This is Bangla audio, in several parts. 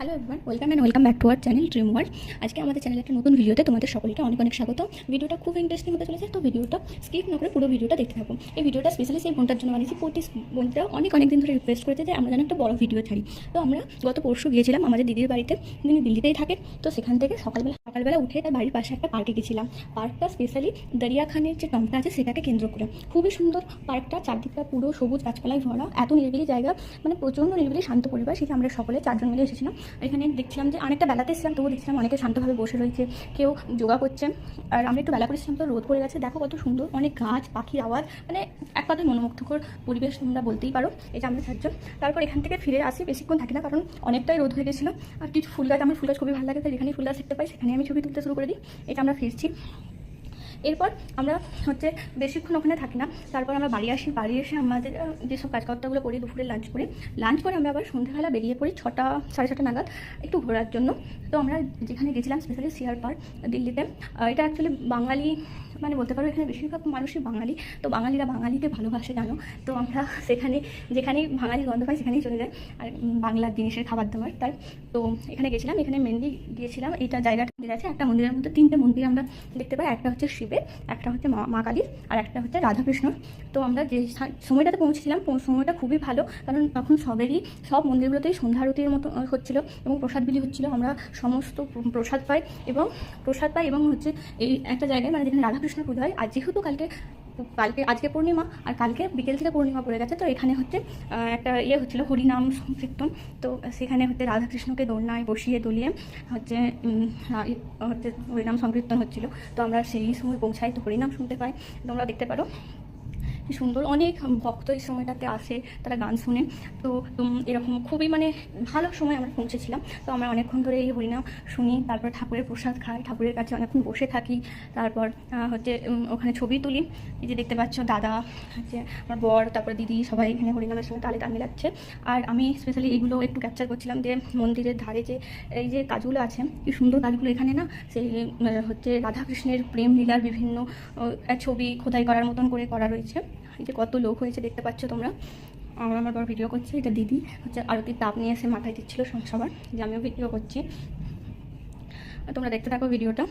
Hello everyone welcome and welcome back to our channel dream world আজকে আমাদের চ্যানেলে একটা নতুন ভিডিওতে তোমাদের সকলকে অনেক অনেক স্বাগত। ভিডিওটা খুব ইন্টারেস্টিং হতে চলেছে, তো ভিডিওটা স্কিপ না করে পুরো ভিডিওটা দেখতে থাকুন এই ভিডিওটা স্পেশালি সেই বোনটার জন্য বানিয়েছি, প্রতি বোনটা অনেক অনেক দিন ধরে রিকোয়েস্ট করেছে যে আমরা যেন একটা বড় ভিডিও ছাড়ি। তো আমরা গত পরশু গিয়েছিলাম আমাদের দিদির বাড়িতে, তিনি দিল্লিতেই থাকেন, তো সেখান থেকে সকালবেলা সকালবেলা উঠে তার বাড়ির পাশে একটা পার্কে গেছিলাম। পার্কটা স্পেশালি দরিয়া খানের যে টমটা আছে, সেটাকে কেন্দ্র করে। খুবই সুন্দর পার্কটা চারদিকটা পুরো সবুজ গাছপালায় ভরা, এত নিরিবিলি জায়গা মানে প্রচণ্ড নিরিবিলি শান্ত পরিবার সেটা আমরা সকলে চারজন মিলে এসেছিলাম। আর এখানে দেখছিলাম যে অনেকটা বেলাতে এসেছিলাম, তবুও দেখছিলাম অনেকে শান্তভাবে বসে রয়েছে, কেউ যোগা করছে। আর আমরা একটু বেলা করেছিলাম তো রোদ পড়ে গেছে। দেখো কত সুন্দর, অনেক গাছ, পাখির আওয়াজ মানে এক কথায় মনোমুগ্ধকর পরিবেশ তোমরা বলতেই পারো এটা আমরা চারজন। তারপর এখান থেকে ফিরে আসি, বেশিক্ষণ থাকি না, কারণ অনেকটাই রোদ হয়ে গেছিল। আর কিছু ফুল গাছ, আমার ফুল গাছ খুবই ভালো লাগে, তাই যেখানে ফুল গাছ দেখতে পাই সেখানে আমি ছবি তুলতে শুরু করে দিই। এটা আমরা ফিরছি। এরপর আমরা হচ্ছে বেশিক্ষণ ওখানে থাকি না। তারপর আমরা বাড়ি আসি, বাড়ি এসে আমাদের যেসব কাজকর্তাগুলো করি দুপুরে লাঞ্চ করি লাঞ্চ করে আমরা আবার সন্ধ্যাবেলা বেরিয়ে পড়ি ছটা, সাড়ে ছটা নাগাদ একটু ঘোরার জন্য। তো আমরা যেখানে গেছিলাম স্পেশালি সিয়ার পার্ক দিল্লিতে এটা অ্যাকচুয়ালি বাঙালি মানে বলতে পারো এখানে বেশিরভাগ মানুষই বাঙালি। তো বাঙালিরা বাঙালিকে ভালোবাসে, জানো? তো আমরা সেখানে, যেখানেই বাঙালি গন্ধ পাই সেখানেই চলে যাই। আর বাংলার জিনিসের খাবার দাবার, তাই। তো এখানে গেছিলাম, এখানে মেনলি গিয়েছিলাম, এইটা জায়গাটা আছে, একটা মন্দিরের মধ্যে তিনটে মন্দির আমরা দেখতে পাই। একটা হচ্ছে শিবের একটা হচ্ছে মা কালীর আর একটা হচ্ছে রাধাকৃষ্ণর তো আমরা যে সময়টাতে পৌঁছেছিলাম সময়টা খুবই ভালো, কারণ তখন সবেরই, সব মন্দিরগুলোতেই সন্ধ্যারতির মতো হচ্ছিল এবং প্রসাদ বিলি হচ্ছিল। আমরা সমস্ত প্রসাদ পাই এবং, প্রসাদ পাই এবং হচ্ছে এই একটা জায়গায় মানে যেখানে রাধাকৃষ্ণ পুজো হয় আর যেহেতু কালকে কালকে, আজকে পূর্ণিমা আর কালকে বিকেল থেকে পূর্ণিমা পড়ে গেছে। তো এখানে হচ্ছে একটা ইয়ে হচ্ছিল হরিনাম সংকীর্তন। তো সেখানে হচ্ছে রাধাকৃষ্ণকে দোলনায় বসিয়ে দলিয়ে হচ্ছে হচ্ছে হরিনাম সংকীর্তন হচ্ছিল। তো আমরা সেই সময় পৌঁছাই তো হরিনাম শুনতে পাই। তোমরা দেখতে পারো। কি সুন্দর, অনেক ভক্ত এই সময়টাতে আসে, তারা গান শুনে। তো এরকম খুবই মানে ভালো সময় আমরা পৌঁছেছিলাম। তো আমরা অনেকক্ষণ ধরে এই হরিনাম শুনি, তারপর ঠাকুরের প্রসাদ খাই, ঠাকুরের কাছে অনেকক্ষণ বসে থাকি, তারপর হচ্ছে ওখানে ছবি তুলি। এই যে দেখতে পাচ্ছ, দাদা, হচ্ছে আমার বর, তারপর দিদি, সবাই এখানে হরিনামের সঙ্গে তালে তাল মিলাচ্ছে। আর আমি স্পেশালি এইগুলো একটু ক্যাপচার করছিলাম যে মন্দিরের ধারে যে, এই যে কাজগুলো আছে, কি সুন্দর কাজগুলো এখানে না? সেই হচ্ছে রাধাকৃষ্ণের প্রেম লীলার বিভিন্ন ছবি খোদাই করার মতন করে করা রয়েছে। এই যে কত লোক হয়েছে দেখতে পাচ্ছ তোমরা? আমার আমার বড় ভিডিও করছে, এটা দিদি। হচ্ছে আরতির তাপ নিয়ে এসে মাথায় দিচ্ছিল সব সবার, যে আমিও ভিডিও করছি। তোমরা দেখতে থাকো ভিডিওটা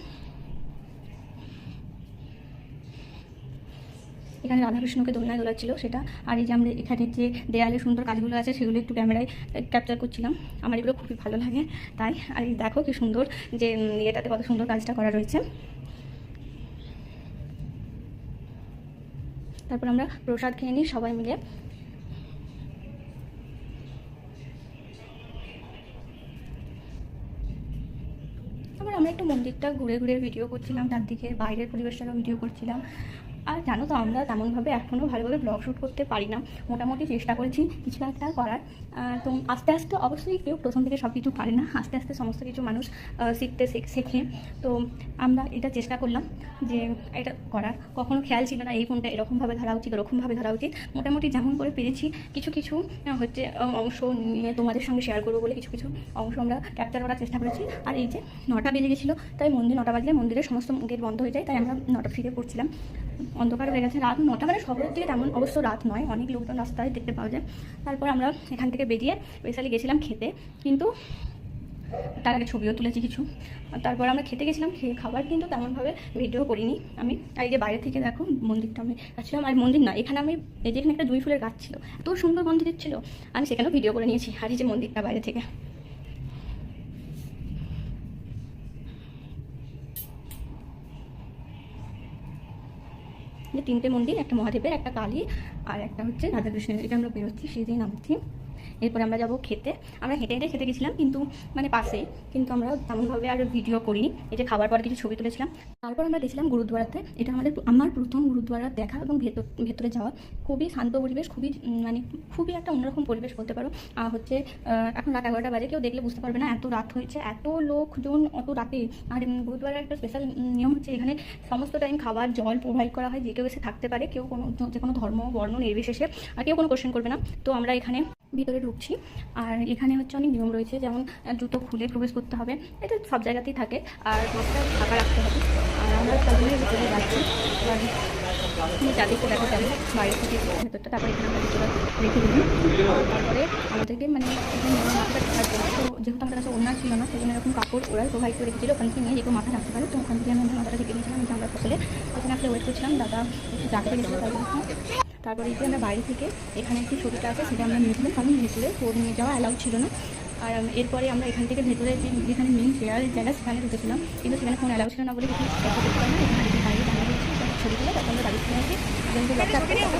এখানে রাধাকৃষ্ণকে দোলনায় দোলাচ্ছিল সেটা। আর এই যে আমরা এখানে যে দেয়ালে সুন্দর কাজগুলো আছে, সেগুলো একটু ক্যামেরায় ক্যাপচার করছিলাম। আমার এগুলো খুবই ভালো লাগে, তাই। আর দেখো কি সুন্দর যে ইয়েটাতে কত সুন্দর কাজটা করা রয়েছে। তারপর আমরা প্রসাদ খেয়ে নিই, সবাই মিলে। আমরা একটু মন্দিরটা ঘুরে ঘুরে ভিডিও করছিলাম, চারদিকে বাইরের পরিবেশটারও ভিডিও করছিলাম। আর জানো তো, আমরা তেমনভাবে এখনও ভালোভাবে ব্লগ শ্যুট করতে পারি না। মোটামুটি চেষ্টা করেছি কিছু একটা করার। তো আস্তে আস্তে অবশ্যই কেউ প্রথম থেকে সব কিছু পারে না। আস্তে আস্তে সমস্ত কিছু মানুষ শিখতে শেখ- তো আমরা এটা চেষ্টা করলাম যে এটা করার। কখনো খেয়াল ছিল না এই ফোনটা এরকমভাবে ধরা উচিত এরকমভাবে ধরা উচিত। মোটামুটি যেমন করে পেরেছি, কিছু কিছু হচ্ছে অংশ নিয়ে তোমাদের সঙ্গে শেয়ার করব বলে কিছু কিছু অংশ আমরা ক্যাপচার করার চেষ্টা করেছি। আর এই যে নটা বেজে গেছিল, তাই মন্দির নটা বাজলে মন্দিরের সমস্ত গেট বন্ধ হয়ে যায়, তাই আমরা নটা ফিরে পড়ছিলাম। অন্ধকার হয়ে গেছে। রাত নটা মানে শহরের দিকে তেমন অবশ্য রাত নয়, অনেক লোকজন রাস্তায় দেখতে পাওয়া যায়। তারপর আমরা এখান থেকে বেরিয়ে স্পেশালি গেছিলাম খেতে। কিন্তু তার আগে ছবিও তুলেছি কিছু। তারপর আমরা খেতে গেছিলাম, খেয়ে খাবার কিন্তু তেমনভাবে ভিডিও করিনি আমি। আর এই যে বাইরে থেকে দেখো, মন্দিরটা আমি গেছিলাম আর মন্দির না, এখানে আমি, এই যে এখানে একটা জুঁই ফুলের গাছ ছিল, এত সুন্দর মন্দির ছিল আমি সেখানেও ভিডিও করে নিয়েছি, আর এই যে মন্দিরটা বাইরে থেকে। যে তিনটে মন্দির, একটা মহাদেবের, একটা কালী আর একটা হচ্ছে রাধাকৃষ্ণের। এটা আমরা বেরোচ্ছি সেদিন নামছি এরপরে আমরা যাব খেতে। আমরা হেঁটে হেঁটে খেতে গেছিলাম কিন্তু মানে পাশে কিন্তু আমরা তেমনভাবে আর ভিডিও করিনি। এই যে খাবার পর কিছু ছবি তুলেছিলাম। তারপর আমরা গেছিলাম গুরুদুয়ারাতে। এটা আমাদের আমার প্রথম গুরুদুয়ারা দেখা এবং ভেতর ভেতরে যাওয়া। খুবই শান্ত পরিবেশ খুবই মানে খুবই একটা অন্যরকম পরিবেশ বলতে পারো। আর হচ্ছে এখন রাত এগারোটা বাজে কেউ দেখলে বুঝতে পারবে না এত রাত হয়েছে এত লোকজন অত রাতে। আর উম, গুরুদুয়ারার একটা স্পেশাল নিয়ম হচ্ছে এখানে সমস্ত টাইম খাবার জল প্রোভাইড করা হয় যে কেউ এসে থাকতে পারে কেউ কোনো যে কোনো ধর্ম বর্ণ নির্বিশেষে আর কেউ কোনো কোশ্চেন করবে না। তো আমরা এখানে ভিতরে ঢুকছি। আর এখানে হচ্ছে অনেক নিয়ম রয়েছে, যেমন জুতো খুলে প্রবেশ করতে হবে। এটা সব জায়গাতেই থাকে। আর মাথাটা ঢাকা রাখতে হবে। আর আমরা তাদের ভিতরে যাচ্ছি। চারদিকটা দেখাতে আমি বাইরে থেকে ভেতরটা। তারপরে এখানে আমরা ভিতরে রেখে দিলাম। তারপরে আমাদেরকে মানে যেহেতু আমাদের কাছে ওনার ছিল না জন্য এরকম কাপড় ওরা প্রোভাইড করে রেখেছিল। ওখান থেকে নিয়ে যেহেতু মাথা রাখতে পারে, তো ওখান থেকে আমি মাথাটা ঢেকে দিয়েছিলাম। আমরা ফসলে। ওখানে আসলে ওয়েট করছিলাম। দাদা ডাকতে গেছিল, তাই। তারপরে যে আমরা বাড়ি থেকে এখানে একটি ছবিটা আছে, সেটা আমরা নিয়েছিলাম কারণ ভেতরে ফোর নিয়ে যাওয়া অ্যালাউ ছিল না। আর এরপরে আমরা এখান থেকে ভেতরে যে যেখানে মেন চেয়ারের জায়গা সেখানে ঢুকেছিলাম, কিন্তু সেখানে ফোন অ্যালাউ ছিল না বলে কিছু করতে না। রয়েছে ছবিগুলো, তারপর আমরা বাড়ি যেহেতু